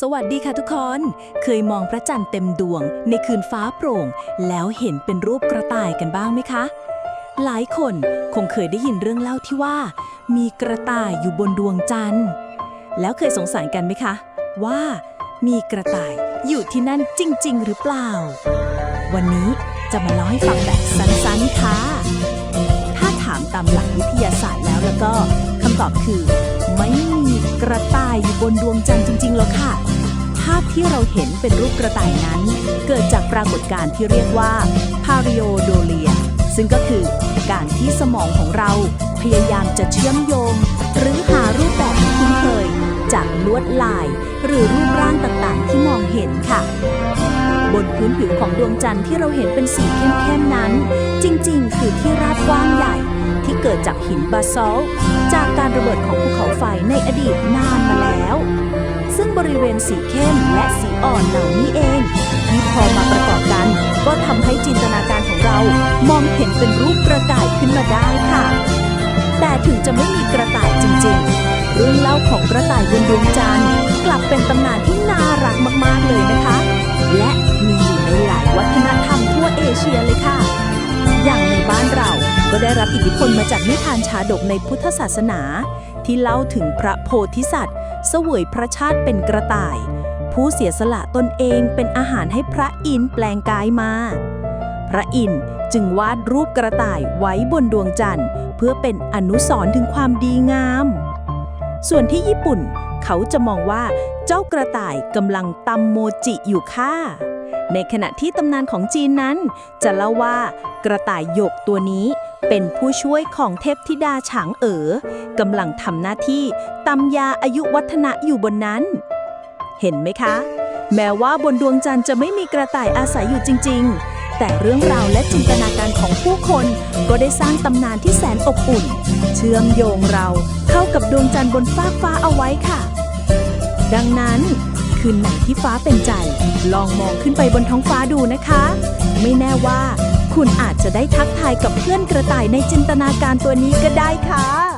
สวัสดีค่ะทุกคน เคยมองพระจันทร์เต็มดวง ในคืนฟ้าโปร่ง แล้วเห็นเป็นรูปกระต่ายกันบ้างไหมคะ หลายคนคงเคยได้ยินเรื่องเล่าที่ว่า มีกระต่ายอยู่บนดวงจันทร์ แล้วเคยสงสัยกันไหมคะ ว่า มีกระต่ายอยู่ที่นั่นจริง ๆ หรือเปล่า วันนี้จะมาเล่าให้ฟังแบบสั้นๆค่ะ ถ้าถามตามหลักวิทยาศาสตร์แล้วแล้วก็คำตอบคือ ไม่มีกระต่าย อยู่บนดวงจันทร์จริงๆหรอกค่ะ ภาพที่เราเห็นเป็นรูปกระต่ายนั้น เกิดจากปรากฏการณ์ที่เรียกว่า p a r i o d o l i a ซึ่งก็คือการที่สมองของเราพยายามจะเชื่อมโยง หรือหารูปแบบที่คุ้นเคย จากลวดลาย หรือรูปร่างต่างๆ ที่มองเห็นค่ะบนพื้นผิวของดวงจันทร์ที่เราเห็นเป็นสีเข้มๆนั้น จริงๆ คือที่ราบกว้างใหญ่ ที่เกิดจากหินบาซอลจากการระเบิดของภูเขาไฟในอดีตนานมาแล้ว ซึ่งบริเวณสีเข้มและสีอ่อนเหล่านี้เองที่พอมาประกอบกัน ก็ทำให้จินตนาการของเรามองเห็นเป็นรูปกระต่ายขึ้นมาได้ค่ะ แต่ถึงจะไม่มีกระต่ายจริงๆ เรื่องเล่าของกระต่ายบนดวงจันทร์กลับเป็นตำนานที่น่ารักมากๆเลยนะคะ ก็ได้รับอิทธิพลมาจากนิทานชาดกในพุทธศาสนา ที่เล่าถึงพระโพธิสัตว์เสวยพระชาติเป็นกระต่าย ผู้เสียสละตนเองเป็นอาหารให้พระอินทร์แปลงกายมา พระอินทร์จึงวาดรูปกระต่ายไว้บนดวงจันทร์ เพื่อเป็นอนุสรณ์ถึงความดีงาม ส่วนที่ญี่ปุ่น เขาจะมองว่าเจ้ากระต่ายกำลังตำโมจิอยู่ค่ะ ในขณะที่ตำนานของจีนนั้น จะเล่าว่ากระต่ายหยกตัวนี้เป็นผู้ช่วยของเทพธิดาฉางเอ๋อกำลังทำหน้าที่ตำยาอายุวัฒนะอยู่บนนั้น เห็นไหมคะ แม้ว่าบนดวงจันทร์จะไม่มีกระต่ายอาศัยอยู่จริง ๆ แต่เรื่องราวและจินตนาการของผู้คนก็ได้สร้างตำนานที่แสนอบอุ่น เชื่อมโยงเราเข้ากับดวงจันทร์บนฟากฟ้าเอาไว้ค่ะ ดังนั้น คืนไหนที่ฟ้าเป็นใจ ลองมองขึ้นไปบนท้องฟ้าดูนะคะ ไม่แน่ว่า คุณอาจจะได้ทักทายกับเพื่อนกระต่ายในจินตนาการตัวนี้ก็ได้ค่ะ